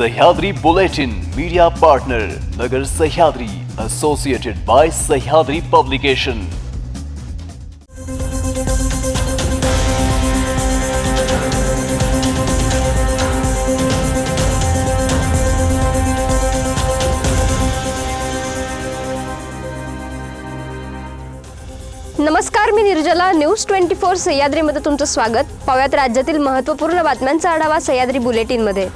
Sahyadri bulletin media partner Nagar Sahyadri associated by Sahyadri publication नमस्कार मी Nirjala. News twenty four सह्याद्रीमध्ये तुमचं स्वागत. पाव्यात राज्यातील महत्त्वपूर्ण बातम्यांचा आढावा सह्याद्री बुलेटिनमध्ये.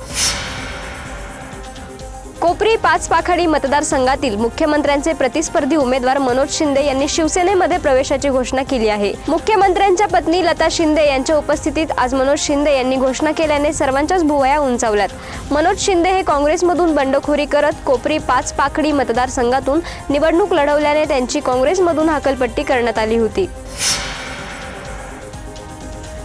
कोपरी पाच पाखाडी मतदारसंघातील मुख्यमंत्र्यांचे प्रतिस्पर्धी उमेदवार मनोज शिंदे यांनी शिवसेनेमध्ये प्रवेशाची घोषणा केली आहे. मुख्यमंत्र्यांच्या पत्नी लता शिंदे यांच्या उपस्थितीत आज मनोज शिंदे यांनी घोषणा केल्याने सर्वांच्याच भुवया उंचावल्यात. मनोज शिंदे हे काँग्रेसमधून बंडखोरी करत कोपरी पाच पाखडी मतदारसंघातून निवडणूक लढवल्याने त्यांची काँग्रेसमधून हकलपट्टी करण्यात आली होती.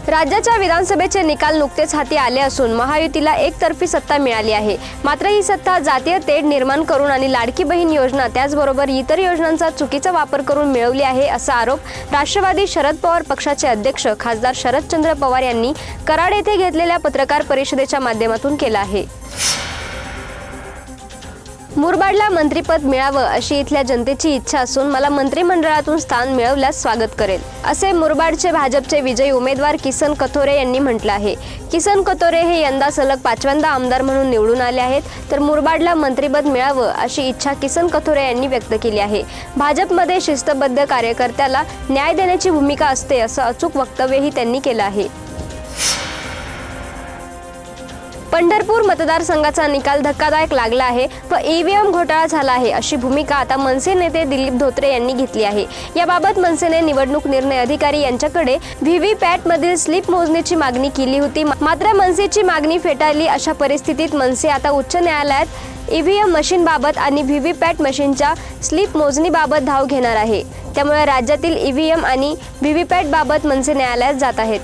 राज्याच्या विधानसभेचे निकाल नुकतेच हाती आले असून महायुतीला एकतर्फी सत्ता मिळाली आहे. मात्र ही सत्ता जातीय तेढ निर्माण करून आणि लाडकी बहीण योजना त्याचबरोबर इतर योजनांचा चुकीचा वापर करून मिळवली आहे असा आरोप राष्ट्रवादी शरद पवार पक्षाचे अध्यक्ष खासदार शरदचंद्र पवार यांनी कराड येथे घेतलेल्या पत्रकार परिषदेच्या माध्यमातून केला आहे. मुरबाडला मंत्रीपद मिळावं अशी इथल्या जनतेची इच्छा असून मला मंत्रिमंडळातून स्थान मिळवल्यास स्वागत करेल. असे मुरबाडचे भाजपचे विजयी उमेदवार किसन कथोरे यांनी म्हटलं आहे. किसन कथोरे हे यंदा सलग पाचव्यांदा आमदार म्हणून निवडून आले आहेत. तर मुरबाडला मंत्रिपद मिळावं अशी इच्छा किसन कथोरे यांनी व्यक्त केली आहे. भाजपमध्ये शिस्तबद्ध कार्यकर्त्याला न्याय देण्याची भूमिका असते असं अचूक वक्तव्यही त्यांनी केलं आहे. पंढरपूर मतदारसंघाचा निकाल धक्कादायक लागला आहे व ईव्हीएम घोटाळा झाला आहे अशी भूमिका आता मनसे नेते दिलीप धोत्रे यांनी घेतली आहे. याबाबत मनसेने निवडणूक निर्णय अधिकारी यांच्याकडे व्हीव्ही पॅट मधील स्लिप मोजणीची मागणी केली होती. मात्र मनसेची मागणी फेटाळली अशा परिस्थितीत मनसे आता उच्च न्यायालयात ईव्हीएम मशीनबाबत आणि व्हीव्हीपॅट मशीनच्या स्लिप मोजणीबाबत धाव घेणार आहे. त्यामुळे राज्यातील ईव्हीएम आणि वी व्ही पॅटबाबत मनसे न्यायालयात जात आहेत.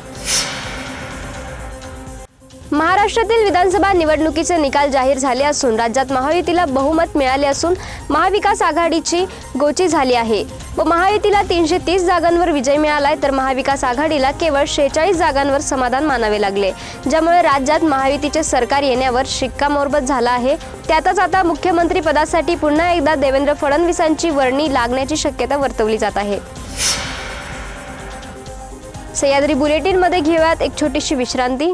महाराष्ट्रातील विधानसभा निवडणुकीचे निकाल जाहीर झाले असून राज्यात महायुतीला बहुमत मिळाले असून महाविकास आघाडीची गोची झाली आहे. व महायुतीला तीनशे तीस जागांवर विजय मिळालाय तर महाविकास आघाडीला केवळ शेहेचाळीस जागांवर समाधान मानावे लागले. ज्यामुळे राज्यात महायुतीचे सरकार येण्यावर शिक्कामोर्बत झाला आहे. त्यातच आता मुख्यमंत्री पदासाठी पुन्हा एकदा देवेंद्र फडणवीसांची वर्णी लागण्याची शक्यता वर्तवली जात आहे. सह्याद्री बुलेटिनमध्ये घेऊयात एक छोटीशी विश्रांती.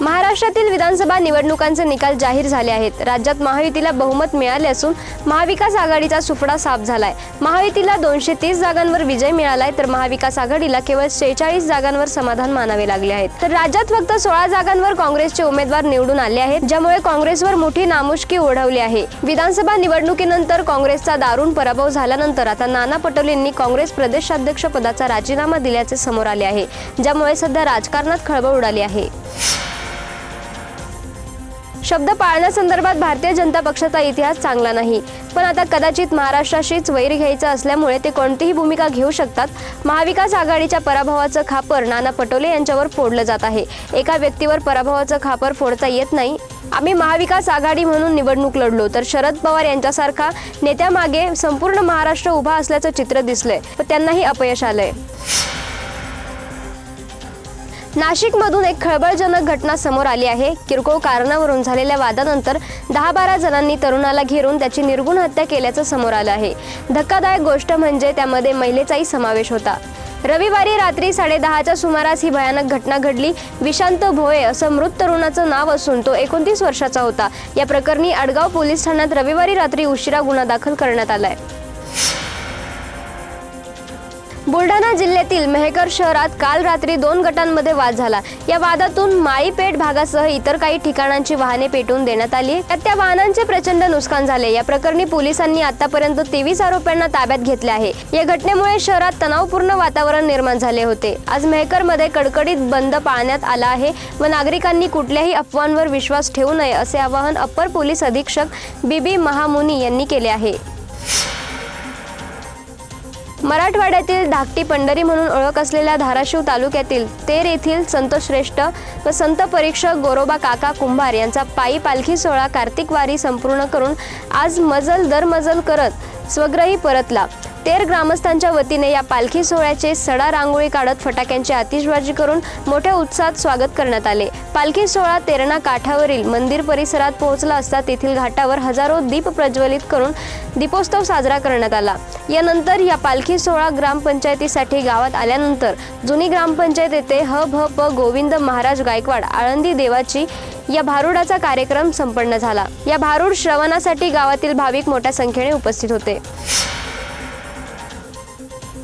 महाराष्ट्रातील विधानसभा निवडणुकांचे निकाल जाहीर झाले आहेत. राज्यात महायुतीला बहुमत मिळाले असून महाविकास आघाडीचा सुफडा साफ झालाय. महायुतीला दोनशे तीस जागांवर विजय मिळालाय तर महाविकास आघाडीला केवळ शेहेचाळीस जागांवर समाधान मानावे लागले आहेत. तर राज्यात फक्त सोळा जागांवर काँग्रेसचे उमेदवार निवडून आले आहेत ज्यामुळे काँग्रेसवर मोठी नामुष्की ओढवली आहे. विधानसभा निवडणुकीनंतर काँग्रेसचा दारुण पराभव झाल्यानंतर आता नाना पटोलेंनी काँग्रेस प्रदेशाध्यक्ष पदाचा राजीनामा दिल्याचे समोर आले आहे ज्यामुळे सध्या राजकारणात खळबळ उडाली आहे. शब्द पाळण्यासंदर्भात भारतीय जनता पक्षाचा इतिहास चांगला नाही. पण आता कदाचित महाराष्ट्राशीच वैर घ्यायचं असल्यामुळे ते कोणतीही भूमिका घेऊ शकतात. महाविकास आघाडीच्या पराभवाचं खापर नाना पटोले यांच्यावर फोडलं जात आहे. एका व्यक्तीवर पराभवाचं खापर फोडता येत नाही. आम्ही महाविकास आघाडी म्हणून निवडणूक लढलो तर शरद पवार यांच्यासारखा नेत्यामागे संपूर्ण महाराष्ट्र उभा असल्याचं चित्र दिसलंय. पण त्यांनाही अपयश आलंय. नाशिकमधून एक खळबळजनक घटना समोर आली आहे. किरकोळ कारणावरून झालेल्या वादानंतर दहा बारा जणांनी तरुणाला घेरून त्याची निर्गुण हत्या केल्याचं समोर आलं आहे. धक्कादायक गोष्ट म्हणजे त्यामध्ये महिलेचाही समावेश होता. रविवारी रात्री साडेदहाच्या सुमारास ही भयानक घटना घडली. विशांत भोये असं मृत तरुणाचं नाव असून तो एकोणतीस वर्षाचा होता. या प्रकरणी अडगाव पोलीस ठाण्यात रविवारी रात्री उशिरा गुन्हा दाखल करण्यात आलाय. बुलढाणा जिल्ह्यातील मेहकर शहरात काल रात्री दोन गटांमध्ये वाद झाला. या वादातून माळीपेठ भागासह इतर काही ठिकाणांची वाहने पेटवून देण्यात आली त्यात त्या वाहनांचे प्रचंड नुकसान झाले. या प्रकरणी पोलिसांनी आतापर्यंत तेवीस आरोप्यांना ताब्यात घेतले आहे. या घटनेमुळे शहरात तणावपूर्ण वातावरण निर्माण झाले होते. आज मेहकरमध्ये कडकडीत बंद पाळण्यात आला आहे व नागरिकांनी कुठल्याही अफवांवर विश्वास ठेवू नये असे आवाहन अप्पर पोलीस अधीक्षक बीबी महामुनी यांनी केले आहे. मराठवाड्यातील धाकटी पंढरी म्हणून ओळख असलेल्या धाराशिव तालुक्यातील तेर येथील संतश्रेष्ठ व संत परीक्षक गोरोबा काका कुंभार यांचा पायी पालखी सोहळा कार्तिक वारी संपूर्ण करून आज मजल दरमजल करत स्वग्रही परतला. तेर ग्रामस्थांच्या वतीने या पालखी सोहळ्याचे सडा रांगोळी काढत फटाक्यांची आतिषबाजी करून मोठ्या उत्साहात स्वागत करण्यात आले. पालखी सोहळा तेरणा काठावरील मंदिर परिसरात पोहोचला असता तेथील घाटावर हजारो दीप प्रज्वलित करून दीपोत्सव साजरा करण्यात आला. यानंतर या पालखी सोहळा ग्रामपंचायतीसाठी गावात आल्यानंतर जुनी ग्रामपंचायत येथे ह भ प गोविंद महाराज गायकवाड आळंदी देवाची या भारुडाचा कार्यक्रम संपन्न झाला. या भारूड श्रवणासाठी गावातील भाविक मोठ्या संख्येने उपस्थित होते.